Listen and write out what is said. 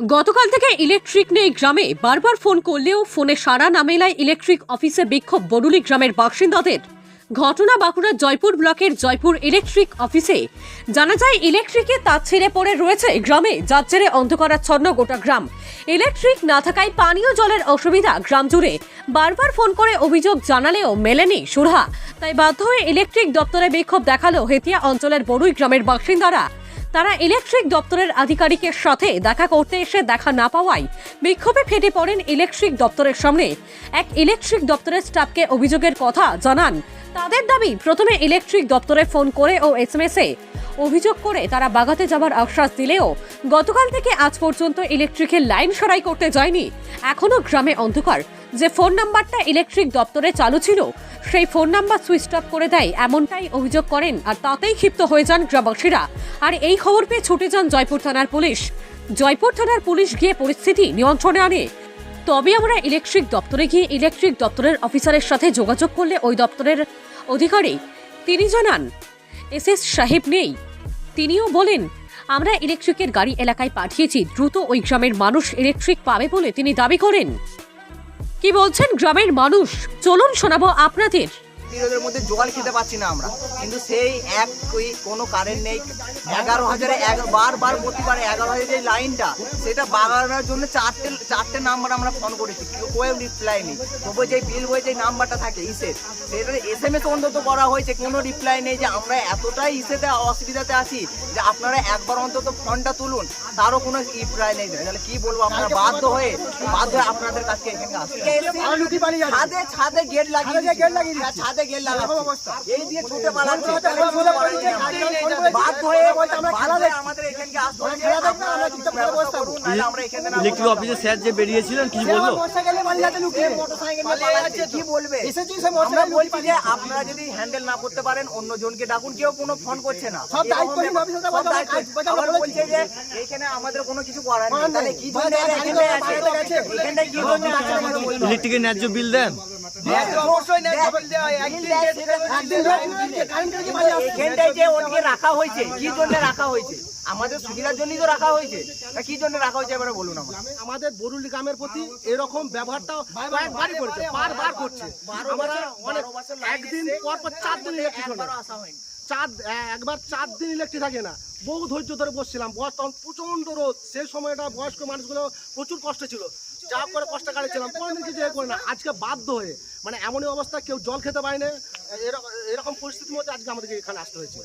গতকাল থেকে ইলেকট্রিক নেই গ্রামে। বারবার ফোন করলেও ফোনে সাড়া না মেলায় ইলেকট্রিক অফিসে বিক্ষোভ বরুলি গ্রামের বাসিন্দাদের। ঘটনা বাঁকুড়ার জয়পুর ব্লকের জয়পুর ইলেকট্রিক অফিসে। জানা যায়, ইলেকট্রিকে তার ছেড়ে পড়ে রয়েছে গ্রামে, যার জেরে অন্ধকারাচ্ছন্ন গোটা গ্রাম। ইলেকট্রিক না থাকায় পানীয় জলের অসুবিধা গ্রাম জুড়ে। বারবার ফোন করে অভিযোগ জানালেও মেলেনি সুরহা। তাই বাধ্য হয়ে ইলেকট্রিক দপ্তরে বিক্ষোভ দেখাল হেতিয়া অঞ্চলের বড়ুই গ্রামের বাসিন্দারা। তারা ইলেকট্রিক দপ্তরের আধিকারিকের সাথে দেখা করতে এসে দেখা না পাওয়ায় বিক্ষোভে ফেটে পড়েন ইলেকট্রিক দপ্তরের সামনে। এক ইলেকট্রিক দপ্তরের স্টাফকে অভিযোগের কথা জানান। তাদের দাবি, প্রথমে ইলেকট্রিক দপ্তরে ফোন করে ও এসএমএসে অভিযোগ করে তারা বাগাতে যাবার আশ্বাস দিলেও গতকাল থেকে আজ পর্যন্ত ইলেকট্রিকের লাইন সরাই করতে যায়নি। এখনও গ্রামে অন্ধকার। যে ফোন নাম্বারটা ইলেকট্রিক দপ্তরে চালু ছিল, সেই ফোন নাম্বার সুইচ অফ করে দেয়, এমনটাই অভিযোগ করেন আর তাতেই ক্ষিপ্ত হয়ে যান গ্রামবাসীরা। আর এই খবর পেয়ে ছুটে যান জয়পুর থানার পুলিশ। জয়পুর থানার পুলিশ গিয়ে পরিস্থিতি নিয়ন্ত্রণে আনে। তবে আমরা ইলেকট্রিক দপ্তরে গিয়ে ইলেকট্রিক দপ্তরের অফিসারের সাথে যোগাযোগ করলে ওই দপ্তরের অধিকারী তিনি জানান, এস এস সাহেব নেই। তিনিও বলেন, আমরা ইলেকট্রিকের গাড়ি এলাকায় পাঠিয়েছি, দ্রুত ওই গ্রামের মানুষ ইলেকট্রিক পাবে বলে তিনি দাবি করেন। কি বলছেন গ্রামের মানুষ? চলুন শোনাবো আপনাদের। বিরোধের মধ্যে জোগাড় খেতে পাচ্ছি না আমরা। কিন্তু সেই এক ওই কোনো কারেন্ট নেই। এগারো হাজারে এক বারবার প্রতিবার এগারো হাজার যে লাইনটা সেটা বাগানোর জন্য চারটে চারটে নাম্বার আমরা ফোন করেছি। কেউ রিপ্লাই নেই। তবু যে বিল বই যে নাম্বারটা থাকে ইসের সেটা এস এম এস অন্তত করা হয়েছে। কোনো রিপ্লাই নেই যে আমরা এতটাই ইসেতে অসুবিধাতে আছি যে আপনারা একবার অন্তত ফোনটা তুলুন। তারও কোনো রিপ্লাই নেই। তাহলে কি বলব? আপনারা বাধ্য হয়ে বাধ্য হয়ে আপনাদের কাছে এখানে আসতে ছাদে ছাদে গেট লাগিয়ে গেট লাগিয়ে হ্যাঁ, ছাদে গেট লাগাবো এই দিয়ে ছুটে পালাচ্ছে বাধ্য হয়ে বাধ্য হয়ে আমাদের এখানকে আসতে হচ্ছে আপনারা কিছু ব্যবস্থা করুন নাহলে আমরা এখানে না ইলেকট্রিক অফিসের স্যার যে বেরিয়েছিলেন কি বলল মোটরসাইকেল পালাচ্ছে কি বলবে আমরা বলছি যে আপনারা যদি হ্যান্ডেল না করতে পারেন অন্য জনকে ডাকুন কেউ কোনো ফোন করছে না সব বলছে, যে এখানে আমাদের কোনো কিছু করার নেই তাহলে কি জন্য আছে এখানটায় জন্য। ইলেকট্রিকের ন্যায্য বিল দেন কি এখানটায় যে ওটিকে রাখা হয়েছে কি জন্য রাখা হয়েছে আমাদের সুবিধার জন্যই তো রাখা হয়েছে। তা কি জন্য রাখা হয়েছে এবারে বলুন আমার আমাদের বরুলি গ্রামের প্রতি এরকম ব্যবহারটা কয়েকবারই করছে বারবার করছে। আমরা অনেক একদিন পর পর চার দিন আসা হয়নি। চার একবার চার দিন ইলেকট্রিক থাকে না। বহু ধৈর্য ধরে বসছিলাম। তখন প্রচণ্ড রোদ। সেই সময়টা বয়স্ক মানুষগুলো প্রচুর কষ্ট ছিল। যা করে কষ্ট কাটিয়েছিলাম। কোনোদিন কিছু এ করে না আজকে বাধ্য হয়ে। মানে এমনই অবস্থা, কেউ জল খেতে পায় না এরকম এরকম পরিস্থিতির মধ্যে আজকে আমাদেরকে এখানে আসতে হয়েছে।